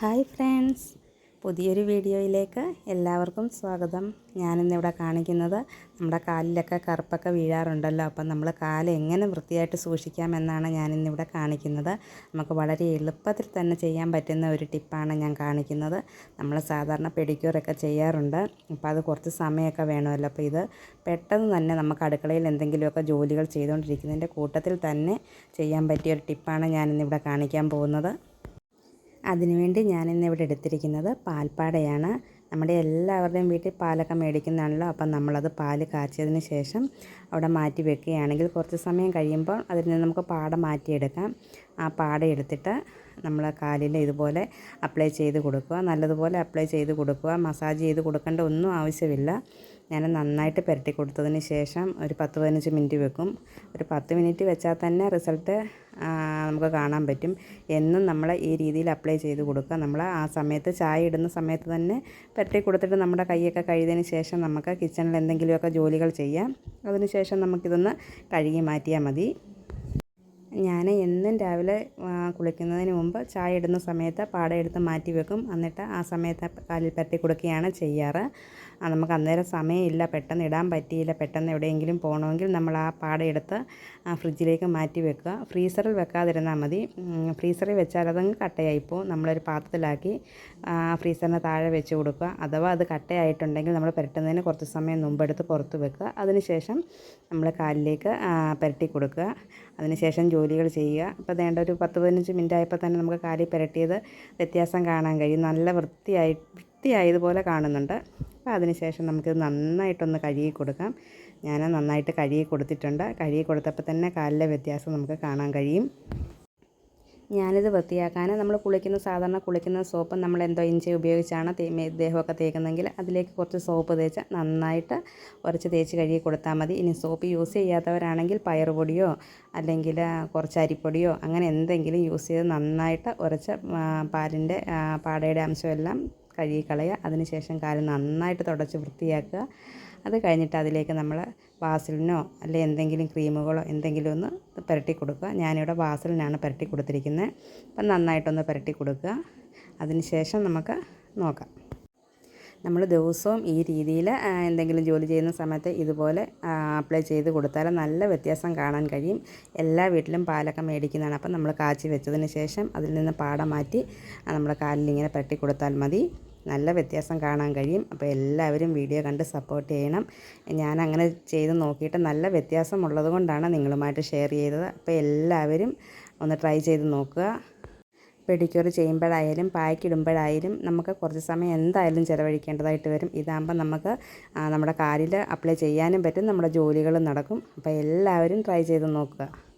Hi friends. പുതിയൊരു വീഡിയോയിലേക്ക് എല്ലാവർക്കും സ്വാഗതം. ഞാനിന്നിവിടെ കാണിക്കുന്നത് നമ്മുടെ കാലിലൊക്കെ കറുപ്പൊക്കെ വീഴാറുണ്ടല്ലോ. അപ്പം നമ്മൾ കാൽ എങ്ങനെ വൃത്തിയായിട്ട് സൂക്ഷിക്കാമെന്നാണ് ഞാനിന്നിവിടെ കാണിക്കുന്നത്. നമുക്ക് വളരെ എളുപ്പത്തിൽ തന്നെ ചെയ്യാൻ പറ്റുന്ന ഒരു ടിപ്പാണ് ഞാൻ കാണിക്കുന്നത്. നമ്മൾ സാധാരണ പെഡിക്യൂറൊക്കെ ചെയ്യാറുണ്ട്. അപ്പോൾ അത് കുറച്ച് സമയമൊക്കെ വേണമല്ലോ. അപ്പോൾ ഇത് പെട്ടെന്ന് തന്നെ നമുക്ക് അടുക്കളയിൽ എന്തെങ്കിലുമൊക്കെ ജോലികൾ ചെയ്തുകൊണ്ടിരിക്കുന്നതിന്റെ കൂട്ടത്തിൽ തന്നെ ചെയ്യാൻ പറ്റിയ ഒരു ടിപ്പാണ് ഞാനിന്നിവിടെ കാണിക്കാൻ പോകുന്നത്. അതിനുവേണ്ടി ഞാനിന്ന് ഇവിടെ എടുത്തിരിക്കുന്നത് പാൽപ്പാടയാണ്. നമ്മുടെ എല്ലാവരുടെയും വീട്ടിൽ പാലൊക്കെ മേടിക്കുന്നതാണല്ലോ അപ്പം നമ്മളത് പാൽ കാച്ചിയതിന് ശേഷം അവിടെ മാറ്റി വെക്കുകയാണെങ്കിൽ കുറച്ച് സമയം കഴിയുമ്പോൾ അതിൽ നിന്ന് നമുക്ക് പാട മാറ്റിയെടുക്കാം. ആ പാട എടുത്തിട്ട് നമ്മൾ കാലിൽ ഇതുപോലെ അപ്ലൈ ചെയ്ത് കൊടുക്കുക. നല്ലതുപോലെ അപ്ലൈ ചെയ്ത് കൊടുക്കുക. മസാജ് ചെയ്ത് കൊടുക്കേണ്ട ഒന്നും ആവശ്യമില്ല. ഞാൻ നന്നായിട്ട് പുരട്ടി കൊടുത്തതിന് ശേഷം ഒരു പത്ത് പതിനഞ്ച് മിനിറ്റ് വെക്കും. ഒരു പത്ത് മിനിറ്റ് വെച്ചാൽ തന്നെ റിസൾട്ട് നമുക്ക് കാണാൻ പറ്റും. എന്നും നമ്മൾ ഈ രീതിയിൽ അപ്ലൈ ചെയ്ത് കൊടുക്കുക. നമ്മൾ ആ സമയത്ത് ചായ ഇടുന്ന സമയത്ത് തന്നെ പുരട്ടി കൊടുത്തിട്ട് നമ്മുടെ കൈയൊക്കെ കഴുകിയതിന് ശേഷം നമുക്ക് കിച്ചണിൽ എന്തെങ്കിലുമൊക്കെ ജോലികൾ ചെയ്യാം. അതിന് ശേഷം നമുക്കിതൊന്ന് കഴുകി മാറ്റിയാൽ മതി. ഞാൻ എന്നും രാവിലെ കുളിക്കുന്നതിന് മുമ്പ് ചായ ഇടുന്ന സമയത്ത് പാട എടുത്ത് മാറ്റി വെക്കും. എന്നിട്ട് ആ സമയത്ത് കാലിൽ പരത്തി കൊടുക്കുകയാണ് ചെയ്യാറ്. നമുക്ക് അന്നേരം സമയമില്ല. പെട്ടെന്ന് ഇടാൻ പറ്റിയില്ല. പെട്ടെന്ന് എവിടെയെങ്കിലും പോകണമെങ്കിൽ നമ്മൾ ആ പാട എടുത്ത് ഫ്രിഡ്ജിലേക്ക് മാറ്റി വെക്കുക. ഫ്രീസറിൽ വെക്കാതിരുന്നാൽ മതി. ഫ്രീസറിൽ വെച്ചാൽ അതങ്ങ് കട്ടയായിപ്പോൾ നമ്മളൊരു പാത്രത്തിലാക്കി ഫ്രീസറിന് താഴെ വെച്ച് കൊടുക്കുക. അഥവാ അത് കട്ടയായിട്ടുണ്ടെങ്കിൽ നമ്മൾ പുരട്ടുന്നതിന് കുറച്ച് സമയം മുമ്പെടുത്ത് പുറത്ത് വെക്കുക. അതിനുശേഷം നമ്മൾ കാലിലേക്ക് പുരട്ടി കൊടുക്കുക. അതിനുശേഷം ജോലികൾ ചെയ്യുക. അപ്പോൾ വേണ്ട ഒരു പത്ത് പതിനഞ്ച് മിനിറ്റ് ആയപ്പോൾ തന്നെ നമുക്ക് കാലിൽ പുരട്ടിയത് വ്യത്യാസം കാണാൻ കഴിയും. നല്ല വൃത്തിയായി വൃത്തിയായതുപോലെ കാണുന്നുണ്ട്. അപ്പോൾ അതിനുശേഷം നമുക്കിത് നന്നായിട്ടൊന്ന് കഴുകി കൊടുക്കാം. ഞാൻ നന്നായിട്ട് കഴുകി കൊടുത്തിട്ടുണ്ട്. കഴുകി കൊടുത്തപ്പോൾ തന്നെ കാലിലെ വ്യത്യാസം നമുക്ക് കാണാൻ കഴിയും. ഞാനിത് വൃത്തിയാക്കാൻ നമ്മൾ കുളിക്കുന്ന സാധാരണ കുളിക്കുന്ന സോപ്പ് നമ്മൾ എന്തോ ഇഞ്ചി ഉപയോഗിച്ചാണ് ദേഹമൊക്കെ തേക്കുന്നതെങ്കിൽ അതിലേക്ക് കുറച്ച് സോപ്പ് തേച്ച് നന്നായിട്ട് കുറച്ച് തേച്ച് കഴുകി കൊടുത്താൽ മതി. ഇനി സോപ്പ് യൂസ് ചെയ്യാത്തവരാണെങ്കിൽ പയറുപൊടിയോ അല്ലെങ്കിൽ കുറച്ച് അരിപ്പൊടിയോ അങ്ങനെ എന്തെങ്കിലും യൂസ് ചെയ്ത് നന്നായിട്ട് ഉരച്ച് പാലിന്റെ പാടയുടെ അംശമെല്ലാം കഴുകിക്കളയുക. അതിനുശേഷം കാൽ നന്നായിട്ട് തുടച്ച് വൃത്തിയാക്കുക. അത് കഴിഞ്ഞിട്ട് അതിലേക്ക് നമ്മൾ വാസലിനോ അല്ലെ എന്തെങ്കിലും ക്രീമുകളോ എന്തെങ്കിലും ഒന്ന് പുരട്ടി കൊടുക്കുക. ഞാനിവിടെ വാസലിനാണ് പുരട്ടി കൊടുത്തിരിക്കുന്നത്. അപ്പം നന്നായിട്ടൊന്ന് പുരട്ടി കൊടുക്കുക. അതിനുശേഷം നമുക്ക് നോക്കാം. നമ്മൾ ദിവസവും ഈ രീതിയിൽ എന്തെങ്കിലും ജോലി ചെയ്യുന്ന സമയത്ത് ഇതുപോലെ അപ്ലൈ ചെയ്ത് കൊടുത്താൽ നല്ല വ്യത്യാസം കാണാൻ കഴിയും. എല്ലാ വീട്ടിലും പാലൊക്കെ മേടിക്കുന്നതാണ്. അപ്പം നമ്മൾ കാച്ചി വെച്ചതിന് ശേഷം അതിൽ നിന്ന് പാട മാറ്റി നമ്മുടെ കാലിൽ ഇങ്ങനെ പുരട്ടി കൊടുത്താൽ മതി. നല്ല വ്യത്യാസം കാണാൻ കഴിയും. അപ്പോൾ എല്ലാവരും വീഡിയോ കണ്ട് സപ്പോർട്ട് ചെയ്യണം. ഞാൻ അങ്ങനെ ചെയ്ത് നോക്കിയിട്ട് നല്ല വ്യത്യാസമുള്ളത് കൊണ്ടാണ് നിങ്ങളുമായിട്ട് ഷെയർ ചെയ്തത്. അപ്പോൾ എല്ലാവരും ഒന്ന് ട്രൈ ചെയ്ത് നോക്കുക. പെഡിക്യൂർ ചെയ്യുമ്പോഴായാലും പായ്ക്കിടുമ്പോഴായാലും നമുക്ക് കുറച്ച് സമയം എന്തായാലും ചിലവഴിക്കേണ്ടതായിട്ട് വരും. ഇതാകുമ്പോൾ നമുക്ക് നമ്മുടെ കാലിൽ അപ്ലൈ ചെയ്യാനും പറ്റും. നമ്മുടെ ജോലികളും നടക്കും. അപ്പോൾ എല്ലാവരും ട്രൈ ചെയ്ത് നോക്കുക.